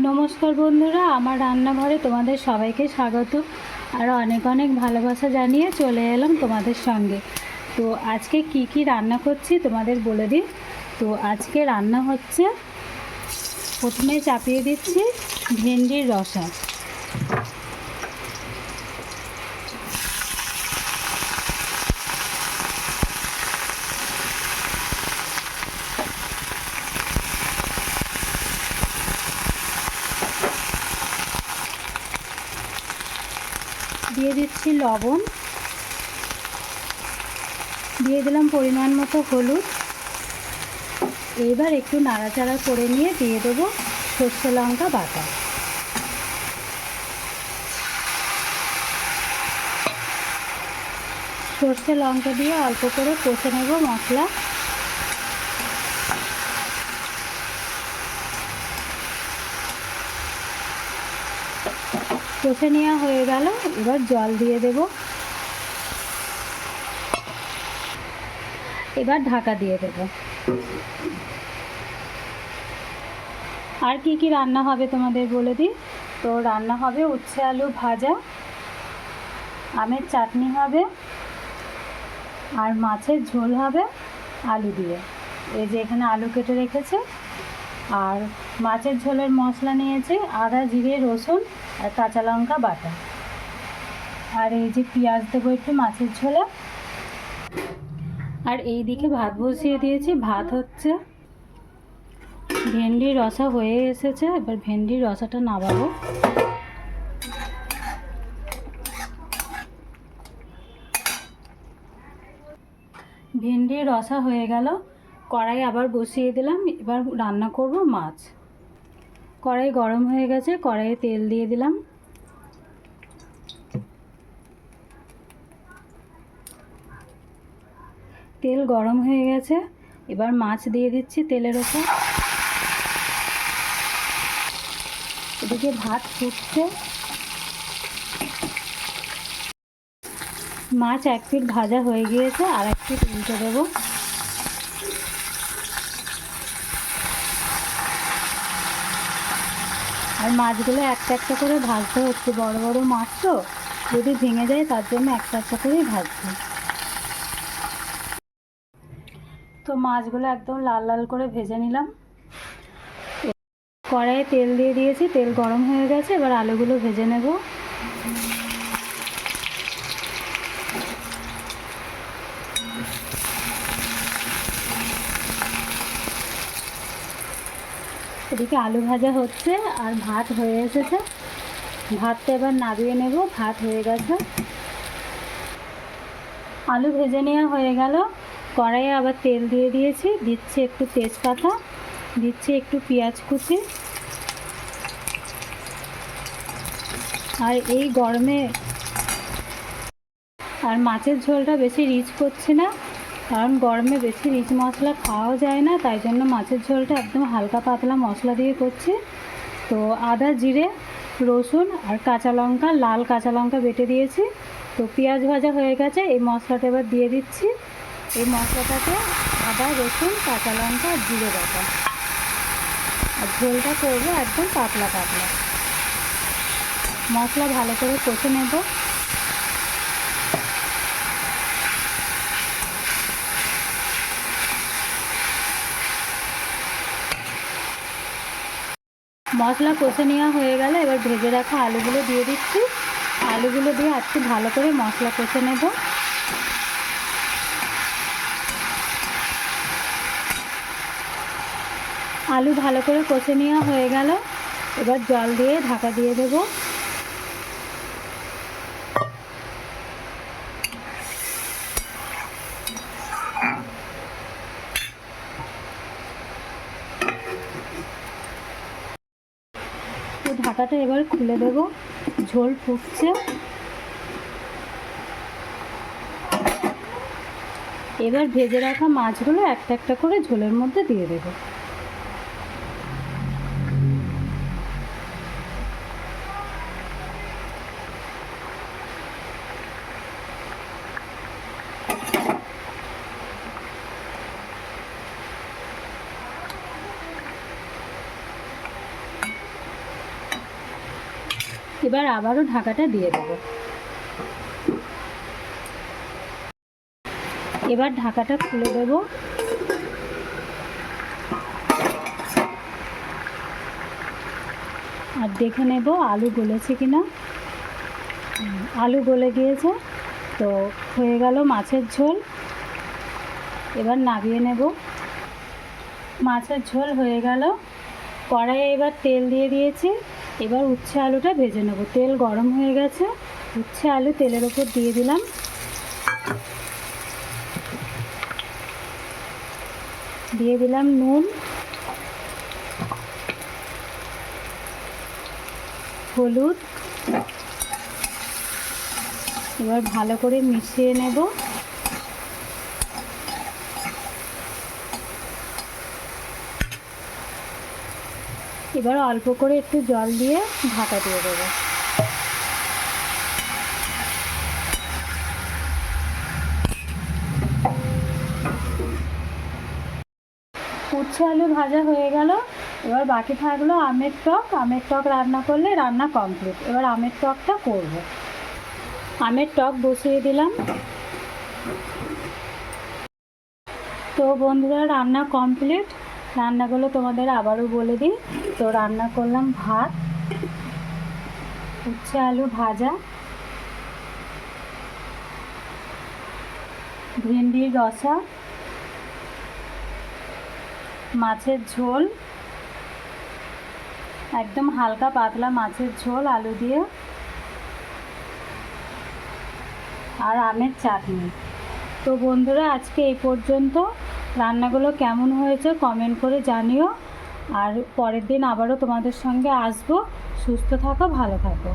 নমস্কার বন্ধুরা, আমার রান্নাঘরে তোমাদের সবাইকে স্বাগত। আর অনেক অনেক ভালোবাসা জানিয়ে চলে এলাম তোমাদের সঙ্গে। তো আজকে কি কি রান্না করছি তোমাদের বলে দিই। তো আজকে রান্না হচ্ছে, প্রথমে চাপিয়ে দিচ্ছি ভেন্ডির রসা। দিয়ে দিচ্ছি লবণ। দিয়ে দিলাম পরিমাণ মতো হলুদ। এবার একটু নাড়াচাড়া করে নিয়ে দিয়ে দেবো সর্ষে লঙ্কা বাটা। সর্ষে লঙ্কা দিয়ে অল্প করে কষে নেব মশলা। কষে নেওয়া হয়ে গেল, এবার জল দিয়ে দেব। এবার ঢাকা দিয়ে দেব। আর কি কি রান্না হবে তোমাদের বলে দিই? তো রান্না হবে উচ্ছে আলু ভাজা, আমের চাটনি হবে, আর মাছের ঝোল হবে আলু দিয়ে। এই যে এখানে আলু কেটে রেখেছে আর মাছের ঝোলের মশলা নিয়েছি, আদা, জিরে, রসুন আর কাঁচা লঙ্কা বাটা। আর এই যে পেঁয়াজ দেবো একটু মাছের ঝোলে। আর এই দিকে ভাত বসিয়ে দিয়েছি, ভাত হচ্ছে ভেন্ডির রসা হয়ে এসেছে, এবার ভেন্ডির রসাটা নামাবো। ভেন্ডির রসা হয়ে গেল কড়াই আবার বসিয়ে দিলাম, এবার রান্না করব মাছ। কড়াই গরম হয়ে গেছে, কড়াইয়ে তেল দিয়ে দিলাম। তেল গরম হয়ে গেছে, এবার মাছ দিয়ে দিচ্ছি তেলের ওপর। এদিকে ভাত ফুটছে। মাছ এক পিঠ ভাজা হয়ে গিয়েছে, আর এক পিঠ উল্টে দেবো। মাছগুলো একটা একটা করে ভাজতে হচ্ছে। বড় বড় মাছ তো, যদি ভেঙে যায় তার জন্য একটা একটা করেই ভাজছি তো মাছগুলো একদম লাল লাল করে ভেজে নিলাম। কড়াইয়ে তেল দিয়ে দিয়েছি, তেল গরম হয়ে গেছে, এবার আলুগুলো ভেজে নেব। এদিকে আলু ভাজা হচ্ছে আর ভাত হয়ে এসেছে। ভাতটা এবার নাবিয়ে নেব, ভাত হয়ে গেছে। আলু ভেজে নেওয়া হয়ে গেল। কড়াইয়ে আবার তেল দিয়ে দিয়েছি, দিচ্ছি একটু তেজপাতা, দিচ্ছি একটু পেঁয়াজ কুচি। আর এই গরমে আর মাছের ঝোলটা বেশি রিচ করছি না। কারণ গরমে বেশি রিচ মশলা খাওয়াও যায় না, তাই জন্য মাছের ঝোলটা একদম হালকা পাতলা মশলা দিয়ে করছি। তো আদা, জিরে, রসুন আর কাঁচা লঙ্কা, লাল কাঁচা লঙ্কা বেটে দিয়েছি। তো পেঁয়াজ ভাজা হয়ে গেছে, এই মশলাটা এবার দিয়ে দিচ্ছি। এই মশলাটাতে আদা, রসুন, কাঁচা লঙ্কা আর জিরে বাটা। আর ঝোলটা করব একদম পাতলা পাতলা। মশলা ভালো করে কষে নেব। মশলা কষে নেওয়া হয়ে গেলে এবার ভেজে রাখা আলুগুলো দিয়ে দিচ্ছি। আলুগুলো দিয়ে আজকে ভালো করে মশলা কষে নেব। আলু ভালো করে কষে নেওয়া হয়ে গেল। এবার জল দিয়ে ঢাকা দিয়ে দেবো। ঢাকাটা এবার খুলে দেব। ঝোল ফুটছে। এবার ভেজে রাখা মাছগুলো একটা একটা করে ঝোলের মধ্যে দিয়ে দেবো। এবার আবারও ঢাকাটা দিয়ে দেবো। এবার ঢাকাটা খুলে দেবো। আর দেখে নেব আলু গলেছে কি না আলু গলে গিয়েছে, তো হয়ে গেল মাছের ঝোল। এবার নামিয়ে নেব। মাছের ঝোল হয়ে গেল। কড়াইয়ে এবার তেল দিয়ে দিয়েছি। এবার উচ্ছে আলুটা ভেজে নেব। তেল গরম হয়ে গেছে। উচ্ছে আলু তেলের ওপর দিয়ে দিলাম। দিয়ে দিলাম নুন, হলুদ। এবার ভালো করে মিশিয়ে নেব। এবার অল্প করে একটু জল দিয়ে ঢাকা দিয়ে দেবো। উচ্ছে আলু ভাজা হয়ে গেল। এবার বাকি থাকল আমের টক। আমের টক রান্না করলে রান্না কমপ্লিট এবার আমের টকটা করব। আমের টক বসিয়ে দিলাম। তো বন্ধুরা, রান্না কমপ্লিট রান্নাগুলো তোমাদের আবারও বলে দিই। তো রান্না করলাম ভাত উচ্ছে আলু ভাজা, ভেন্ডির রসা, মাছের ঝোল, একদম হালকা পাতলা মাছের ঝোল, আলু দিয়ে, আর আমের চাটনি। তো বন্ধুরা, আজকে এই পর্যন্ত। রান্নাগুলো কেমন হয়েছে কমেন্ট করে জানিও। আর পরের দিন আবারও তোমাদের সঙ্গে আসব। সুস্থ থাকো ভালো থাকো।